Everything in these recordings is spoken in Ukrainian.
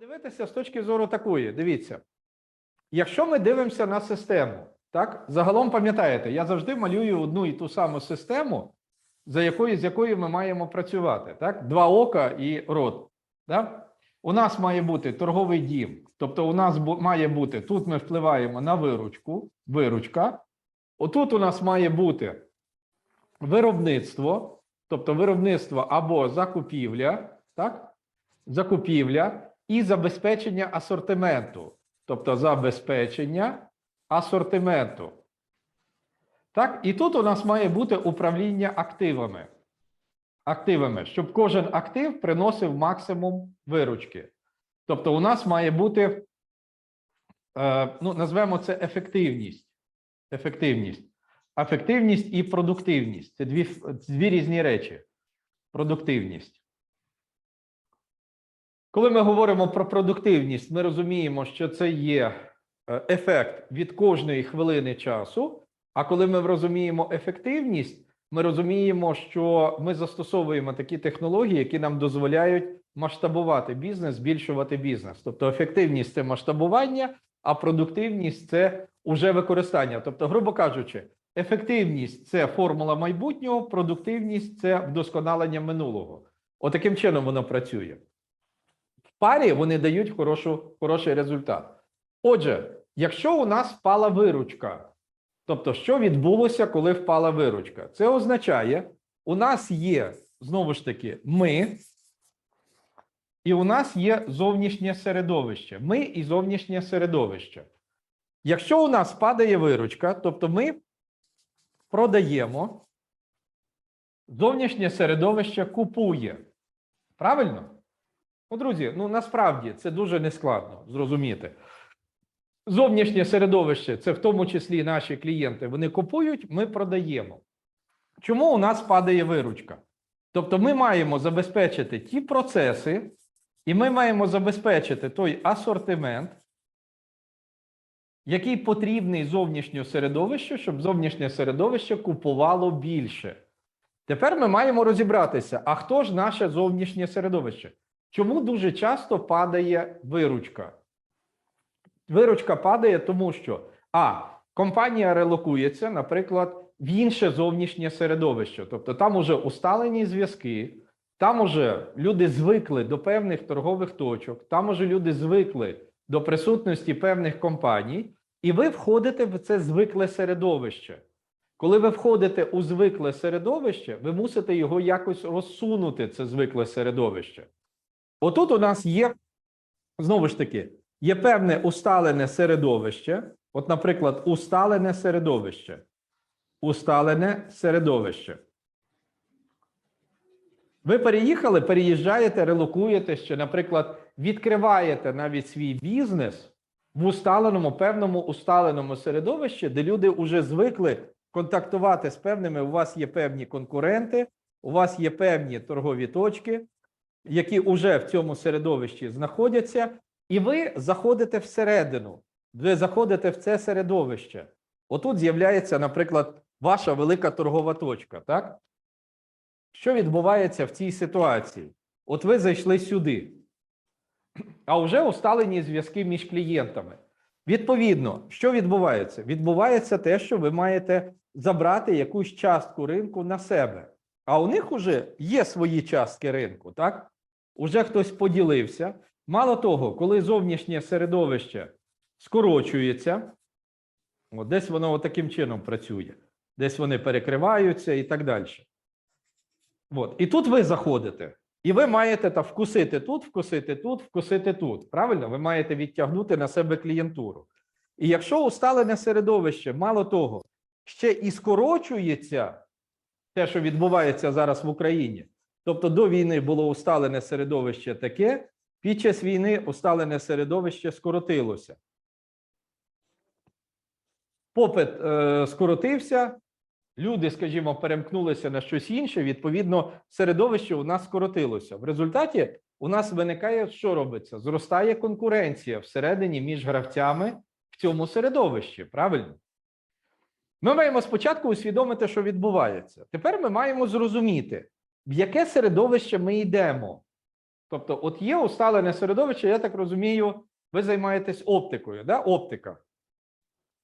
Дивитися з точки зору такої, дивіться. Якщо ми дивимося на систему, так, загалом пам'ятаєте, я завжди малюю одну і ту саму систему, за якою, з якою ми маємо працювати. Так? Два ока і рот. Так? У нас має бути торговий дім. Тобто, у нас має бути, тут ми впливаємо на виручку, виручка. Отут у нас має бути виробництво, тобто виробництво або закупівля, так? закупівля і забезпечення асортименту, тобто забезпечення асортименту. Так, і тут у нас має бути управління активами. Активами, щоб кожен актив приносив максимум виручки. Тобто, у нас має бути, е, ну, назвемо це ефективність. Ефективність. Ефективність і продуктивність це дві, дві різні речі. Продуктивність. Коли ми говоримо про продуктивність, ми розуміємо, що це є е, ефект від кожної хвилини часу. А коли ми розуміємо ефективність, ми розуміємо, що ми застосовуємо такі технології, які нам дозволяють масштабувати бізнес, збільшувати бізнес. Тобто ефективність це масштабування, а продуктивність це уже використання. Тобто, грубо кажучи, ефективність це формула майбутнього, продуктивність це вдосконалення минулого. Отаким чином воно працює. Парі вони дають хорошу, хороший результат. Отже, якщо у нас впала виручка, тобто, що відбулося, коли впала виручка? Це означає, у нас є знову ж таки ми, і у нас є зовнішнє середовище. Ми і зовнішнє середовище. Якщо у нас падає виручка, тобто ми продаємо, зовнішнє середовище купує. Правильно? Ну, друзі, ну насправді це дуже нескладно зрозуміти. Зовнішнє середовище, це в тому числі наші клієнти, вони купують, ми продаємо. Чому у нас падає виручка? Тобто ми маємо забезпечити ті процеси, і ми маємо забезпечити той асортимент, який потрібний зовнішньому середовищу, щоб зовнішнє середовище купувало більше. Тепер ми маємо розібратися, а хто ж наше зовнішнє середовище? Чому дуже часто падає виручка? Виручка падає, тому що а. Компанія релокується, наприклад, в інше зовнішнє середовище. Тобто там уже усталені зв'язки, там уже люди звикли до певних торгових точок, там уже люди звикли до присутності певних компаній, і ви входите в це звикле середовище. Коли ви входите у звикле середовище, ви мусите його якось розсунути, це звикле середовище. Отут у нас є, знову ж таки, є певне усталене середовище. От, наприклад, усталене середовище. Усталене середовище. Ви переїхали, переїжджаєте, релокуєте ще, наприклад, відкриваєте навіть свій бізнес в усталеному, певному усталеному середовищі, де люди вже звикли контактувати з певними. У вас є певні конкуренти, у вас є певні торгові точки, які вже в цьому середовищі знаходяться, і ви заходите всередину. Ви заходите в це середовище. Отут з'являється, наприклад, ваша велика торгова точка. Так? Що відбувається в цій ситуації? От ви зайшли сюди, а вже усталені зв'язки між клієнтами. Відповідно, що відбувається? Відбувається те, що ви маєте забрати якусь частку ринку на себе. А у них вже є свої частки ринку, так? Уже хтось поділився. Мало того, коли зовнішнє середовище скорочується, от десь воно таким чином працює, десь вони перекриваються і так далі. От. І тут ви заходите, і ви маєте та вкусити тут, вкусити тут, вкусити тут. Правильно? Ви маєте відтягнути на себе клієнтуру. І якщо усталене середовище, мало того, ще і скорочується те, що відбувається зараз в Україні. Тобто до війни було усталене середовище таке, під час війни усталене середовище скоротилося. Попит е, скоротився, люди, скажімо, перемкнулися на щось інше. Відповідно, середовище у нас скоротилося. В результаті у нас виникає, що робиться? Зростає конкуренція всередині між гравцями в цьому середовищі. Правильно? Ми маємо спочатку усвідомити, що відбувається. Тепер ми маємо зрозуміти, в яке середовище ми йдемо. Тобто, от є усталене середовище, я так розумію, ви займаєтесь оптикою, да? оптика.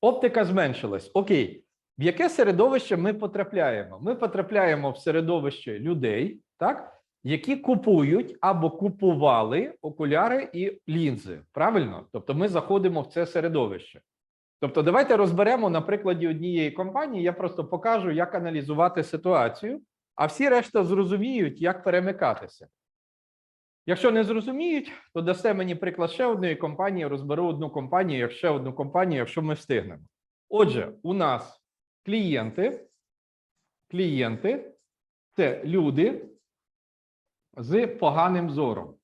Оптика зменшилась. Окей. В яке середовище ми потрапляємо? Ми потрапляємо в середовище людей, так? які купують або купували окуляри і лінзи. Правильно? Тобто ми заходимо в це середовище. Тобто, давайте розберемо на прикладі однієї компанії. Я просто покажу, як аналізувати ситуацію, а всі решта зрозуміють, як перемикатися. Якщо не зрозуміють, то дасте мені приклад ще одної компанії, розберу одну компанію, як ще одну компанію, якщо ми встигнемо. Отже, у нас клієнти, клієнти це люди з поганим зором.